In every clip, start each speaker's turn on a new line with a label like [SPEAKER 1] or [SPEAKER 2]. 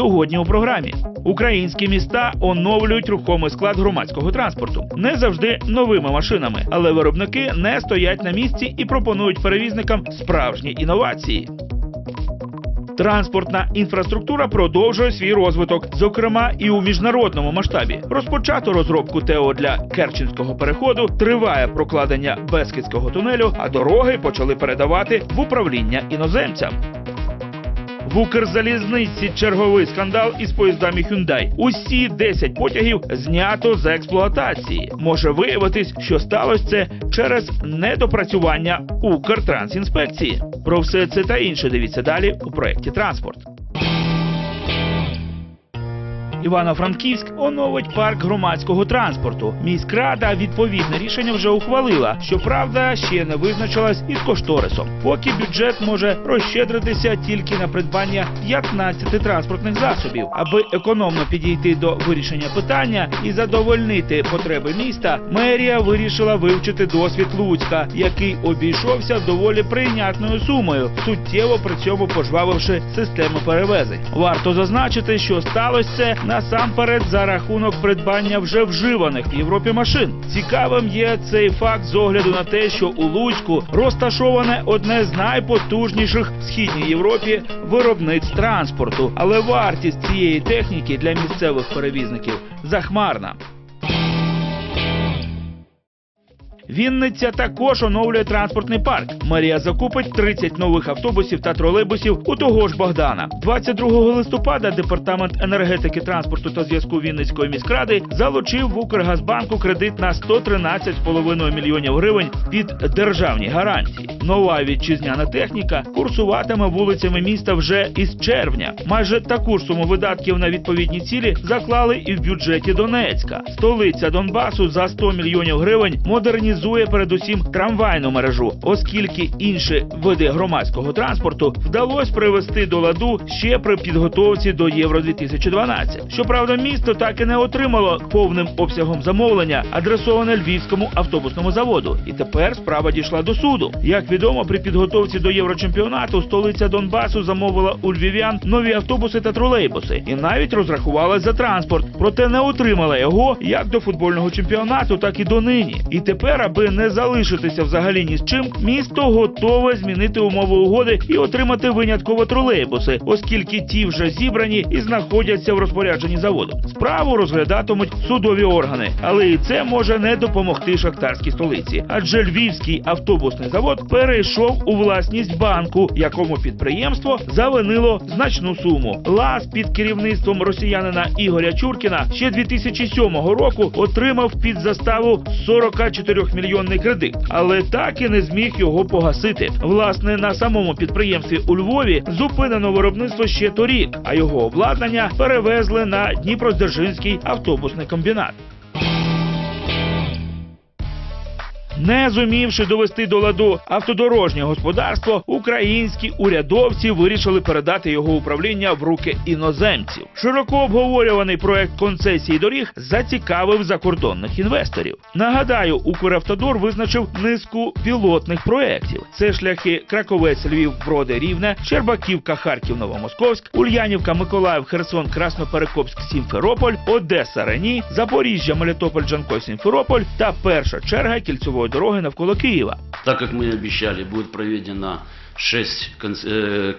[SPEAKER 1] сьогодні у програмі. Українські міста оновлюють рухомий склад громадського транспорту не завжди новими машинами, але виробники не стоять на місці і пропонують перевізникам справжні інновації. Транспортна інфраструктура продовжує свій розвиток, зокрема і у міжнародному масштабі. Розпочато розробку ТЕО для Керченського переходу, триває прокладення Бескідського тунелю, а дороги почали передавати в управління іноземцям. В Укрзалізниці черговий скандал із поїздами Hyundai. Усі 10 потягів знято з експлуатації. Може виявитись, що сталося це через недопрацювання Укртрансінспекції. Про все це та інше дивіться далі у проєкті Транспорт. Івано-Франківськ оновить парк громадського транспорту. Міськрада відповідне рішення вже ухвалила. Щоправда, ще не визначилась із кошторисом. Поки бюджет може розщедритися тільки на придбання 15 транспортних засобів, аби економно підійти до вирішення питання і задовольнити потреби міста. Мерія вирішила вивчити досвід Луцька, який обійшовся доволі прийнятною сумою, суттєво при цьому пожвавивши систему перевезень. Варто зазначити, що сталося це насамперед за рахунок придбання вже вживаних в Європі машин. Цікавим є цей факт з огляду на те, що у Луцьку розташоване одне з найпотужніших в східній Європі виробництв транспорту, але вартість цієї техніки для місцевих перевізників захмарна. Вінниця також оновлює транспортний парк. Мерія закупить 30 нових автобусів та тролейбусів у того ж Богдана. 22 листопада департамент енергетики, транспорту та зв'язку Вінницької міськради залучив в Укргазбанку кредит на 113,5 мільйонів гривень під державні гарантії. Нова вітчизняна техніка курсуватиме вулицями міста вже із червня. Майже таку ж суму видатків на відповідні цілі заклали і в бюджеті Донецька. Столиця Донбасу за 100 мільйонів гривень модернізує передусім трамвайну мережу, оскільки інші види громадського транспорту вдалося привести до ладу ще при підготовці до Євро 2012. Щоправда, місто так і не отримало повним обсягом замовлення, адресоване львівському автобусному заводу. І тепер справа дійшла до суду. Як відомо, при підготовці до Єврочемпіонату столиця Донбасу замовила у львів'ян нові автобуси та тролейбуси, і навіть розрахувалась за транспорт, проте не отримала його як до футбольного чемпіонату, так і до нині. І тепер, аби не залишитися взагалі ні з чим, місто готове змінити умови угоди і отримати винятково тролейбуси, оскільки ті вже зібрані і знаходяться в розпорядженні заводу. Справу розглядатимуть судові органи, але і це може не допомогти шахтарській столиці, адже львівський автобусний завод перейшов у власність банку, якому підприємство завинило значну суму. ЛАЗ під керівництвом росіянина Ігоря Чуркіна ще 2007 року отримав під заставу 44 мільйонний кредит, але так і не зміг його погасити. Власне, на самому підприємстві у Львові зупинено виробництво ще торік, а його обладнання перевезли на Дніпродзержинський автобусний комбінат. Не зумівши довести до ладу автодорожнє господарство, українські урядовці вирішили передати його управління в руки іноземців. Широко обговорюваний проект концесії доріг зацікавив закордонних інвесторів. Нагадаю, Укравтодор визначив низку пілотних проєктів. Це шляхи Краковець, Львів, Броди, Рівне, Щербаківка, Харків, Новомосковськ, Ульянівка, Миколаїв, Херсон, Красноперекопськ, Сімферополь, Одеса, Рені, Запоріжжя, Мелітополь, Джанкой, Сімферополь та перша черга кільцевої дороги навколо Києва.
[SPEAKER 2] Так как мы обіцяли, будет проведено шесть кон- э,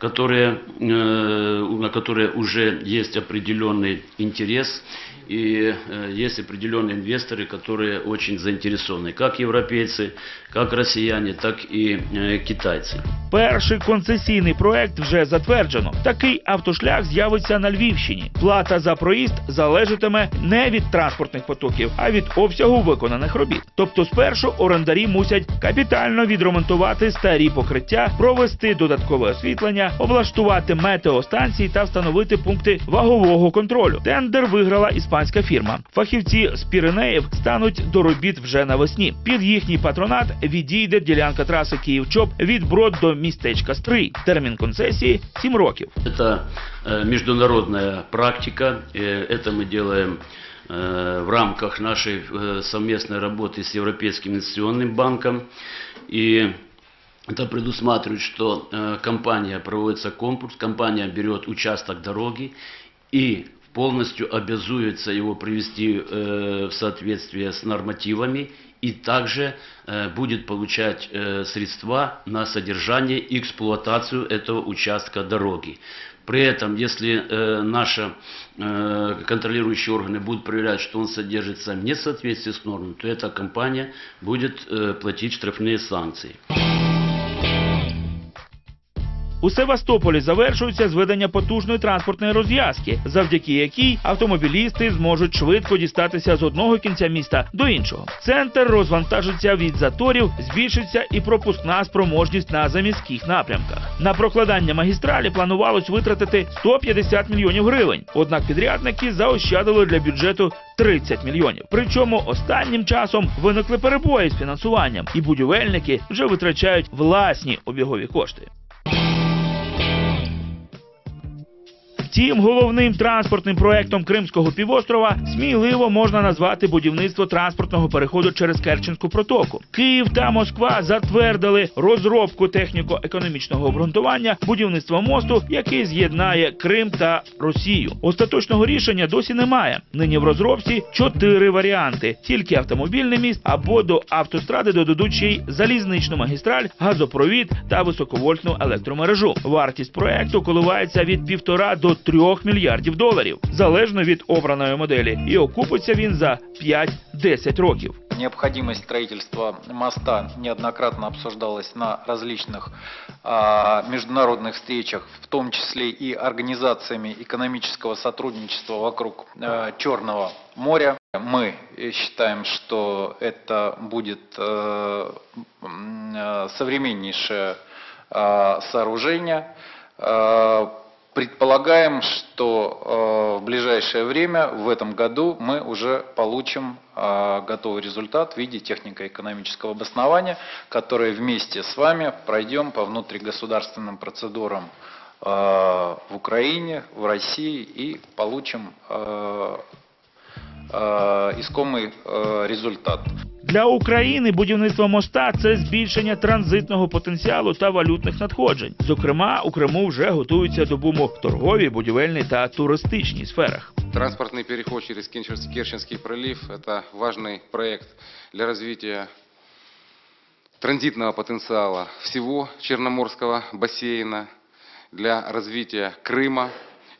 [SPEAKER 2] концессионных э, э, конкурсов, которые, э, на которые уже есть определенный интерес и э, есть определенные инвесторы, которые очень заинтересованы, как европейцы, как россияне, так и э, китайцы.
[SPEAKER 1] Перший концесійний проект вже затверджено. Такий автошлях з'явиться на Львівщині. Плата за проїзд залежатиме не від транспортних потоків, а від обсягу виконаних робіт. Тобто, спершу орендарі мусять капітально відремонтувати старі покриття, провести додаткове освітлення, облаштувати метеостанції та встановити пункти вагового контролю. Тендер виграла іспанська фірма. Фахівці з Піренеїв стануть до робіт вже навесні. Під їхній патронат відійде ділянка траси Київ-Чоп від Брод до містечка Стрий. Термін концесії 7 років.
[SPEAKER 2] Это э, международная практика, э, это мы делаем э, в рамках нашей э, совместной работы с Европейским инвестиционным банком. И Это предусматривает, что э, компания проводится конкурс, компания берет участок дороги и полностью обязуется его привести э, в соответствие с нормативами и также э, будет получать э, средства на содержание и эксплуатацию этого участка дороги. При этом, если э, наши э, контролирующие органы будут проверять, что он содержится не в соответствии с нормами, то эта компания будет э, платить штрафные санкции.
[SPEAKER 1] У Севастополі завершується зведення потужної транспортної розв'язки, завдяки якій автомобілісти зможуть швидко дістатися з одного кінця міста до іншого. Центр розвантажиться від заторів, збільшиться і пропускна спроможність на заміських напрямках. На прокладання магістралі планувалось витратити 150 мільйонів гривень. Однак підрядники заощадили для бюджету 30 мільйонів. Причому останнім часом виникли перебої з фінансуванням, і будівельники вже витрачають власні обігові кошти. Втім, головним транспортним проектом Кримського півострова сміливо можна назвати будівництво транспортного переходу через Керченську протоку. Київ та Москва затвердили розробку техніко-економічного обґрунтування будівництва мосту, який з'єднає Крим та Росію. Остаточного рішення досі немає. Нині в розробці чотири варіанти: тільки автомобільний міст або до автостради додадуть ще й залізничну магістраль, газопровід та високовольтну електромережу. Вартість проекту коливається від півтора до трьох мільярдів доларів, залежно від обраної моделі, і окупиться він за 5-10 років.
[SPEAKER 3] Необходимость строительства моста неоднократно обсуждалась на различных а, международных встречах, в том числе и организациями экономического сотрудничества вокруг а, Черного моря. Мы э, считаем, что это будет э, м, э, современнейшее а, сооружение. А, Предполагаем, что э, в ближайшее время, в этом году, мы уже получим э, готовый результат в виде технико-экономического обоснования, который вместе с вами пройдем по внутригосударственным процедурам э, в Украине, в России и получим искомый э, результат.
[SPEAKER 1] Для України будівництво моста це збільшення транзитного потенціалу та валютних надходжень. Зокрема, у Криму вже готуються до буму в торговій, будівельній та туристичній сферах.
[SPEAKER 4] Транспортный переход через Керченский Керченский пролив – это важный проект для развития транзитного потенциала всего Черноморского бассейна, для развития Крыма.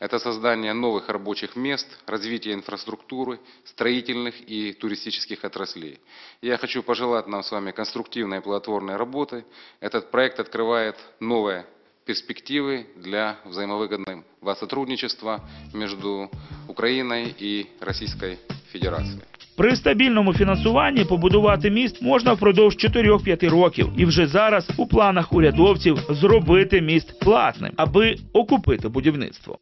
[SPEAKER 4] Это создание новых рабочих мест, развитие инфраструктуры, строительных и туристических отраслей. Я хочу пожелать нам с вами конструктивной и плодотворной работы. Этот проект открывает новые перспективы для взаимовыгодного сотрудничества между Украиной и Российской Федерацией.
[SPEAKER 1] При стабільному фінансуванні побудувати міст можна впродовж 4-5 років, і вже зараз у планах урядовців зробити міст платним, аби окупити будівництво.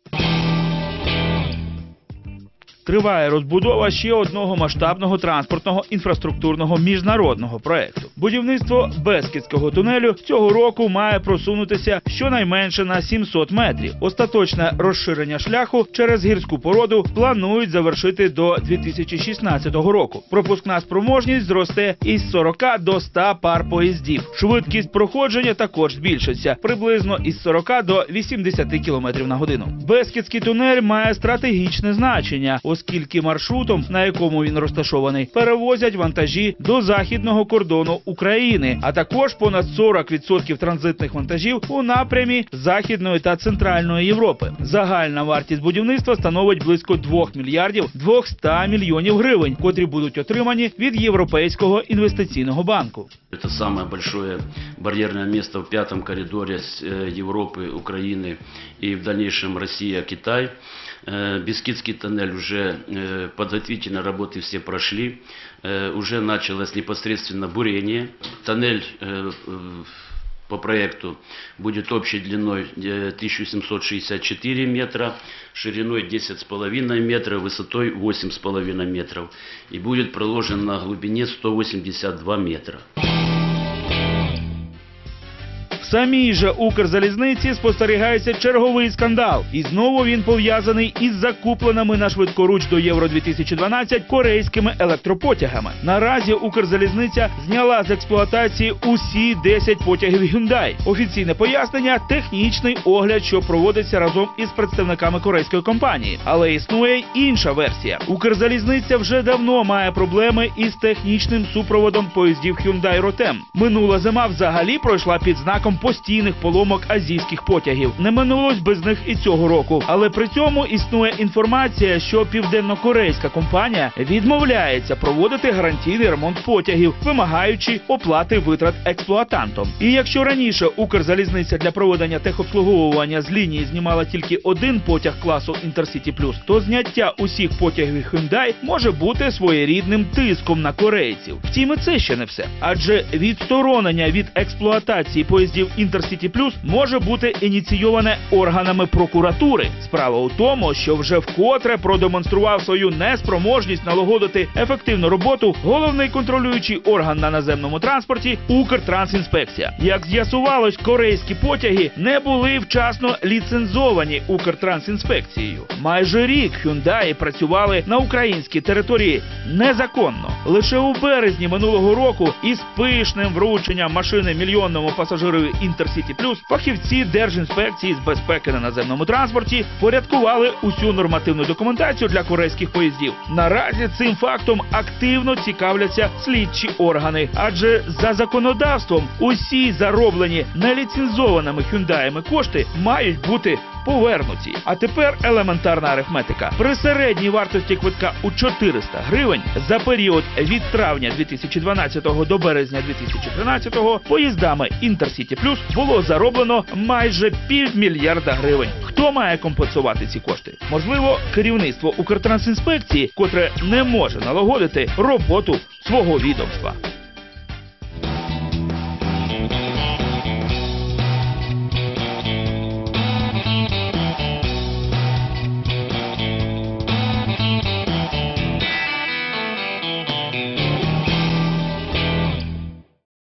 [SPEAKER 1] Триває розбудова ще одного масштабного транспортного інфраструктурного міжнародного проекту. Будівництво Бескідського тунелю цього року має просунутися щонайменше на 700 метрів. Остаточне розширення шляху через гірську породу планують завершити до 2016 року. Пропускна спроможність зросте із 40 до 100 пар поїздів. Швидкість проходження також збільшиться приблизно із 40 до 80 км на годину. Бескідський тунель має стратегічне значення, оскільки маршрутом, на якому він розташований, перевозять вантажі до західного кордону України, а також понад 40% транзитних вантажів у напрямі Західної та Центральної Європи. Загальна вартість будівництва становить близько 2 мільярдів 200 мільйонів гривень, котрі будуть отримані від Європейського інвестиційного банку.
[SPEAKER 2] Это самое большое барьерное место в пятом коридоре э, Европы, Украины и в дальнейшем Россия, Китай. Э, Бескидский тоннель уже э, подготовительные работы все прошли. Уже началось непосредственно бурение. Тоннель по проекту будет общей длиной э, 1764 метра, шириной 10,5 метра, высотой 8,5 метров и будет проложен на глубине 182 метра.
[SPEAKER 1] Самій же Укрзалізниці спостерігається черговий скандал, і знову він пов'язаний із закупленими на швидкоруч до Євро 2012 корейськими електропотягами. Наразі Укрзалізниця зняла з експлуатації усі 10 потягів Hyundai. Офіційне пояснення технічний огляд, що проводиться разом із представниками корейської компанії. Але існує інша версія. Укрзалізниця вже давно має проблеми із технічним супроводом поїздів Hyundai Rotem. Минула зима взагалі пройшла під знаком постійних поломок азійських потягів. Не минулось без них і цього року. Але при цьому існує інформація, що південнокорейська компанія відмовляється проводити гарантійний ремонт потягів, вимагаючи оплати витрат експлуатантом. І якщо раніше Укрзалізниця для проведення техобслуговування з лінії знімала тільки один потяг класу Intercity Plus, то зняття усіх потягів Hyundai може бути своєрідним тиском на корейців. Втім, і це ще не все. Адже відсторонення від експлуатації поїздів Intercity Plus може бути ініційоване органами прокуратури. Справа у тому, що вже вкотре продемонстрував свою неспроможність налагодити ефективну роботу головний контролюючий орган на наземному транспорті Укртрансінспекція. Як з'ясувалось, корейські потяги не були вчасно ліцензовані Укртрансінспекцією. Майже рік Hyundai працювали на українській території незаконно. Лише у березні минулого року із пишним врученням машини мільйонному пасажирові Intercity Плюс фахівці Держінспекції з безпеки на наземному транспорті порядкували усю нормативну документацію для корейських поїздів. Наразі цим фактом активно цікавляться слідчі органи, адже за законодавством усі зароблені неліцензованими хюндаями кошти мають бути повернуті. А тепер елементарна арифметика. При середній вартості квитка у 400 гривень за період від травня 2012 до березня 2013 поїздами Intercity Plus було зароблено майже півмільярда гривень. Хто має компенсувати ці кошти? Можливо, керівництво Укртрансінспекції, котре не може налагодити роботу свого відомства.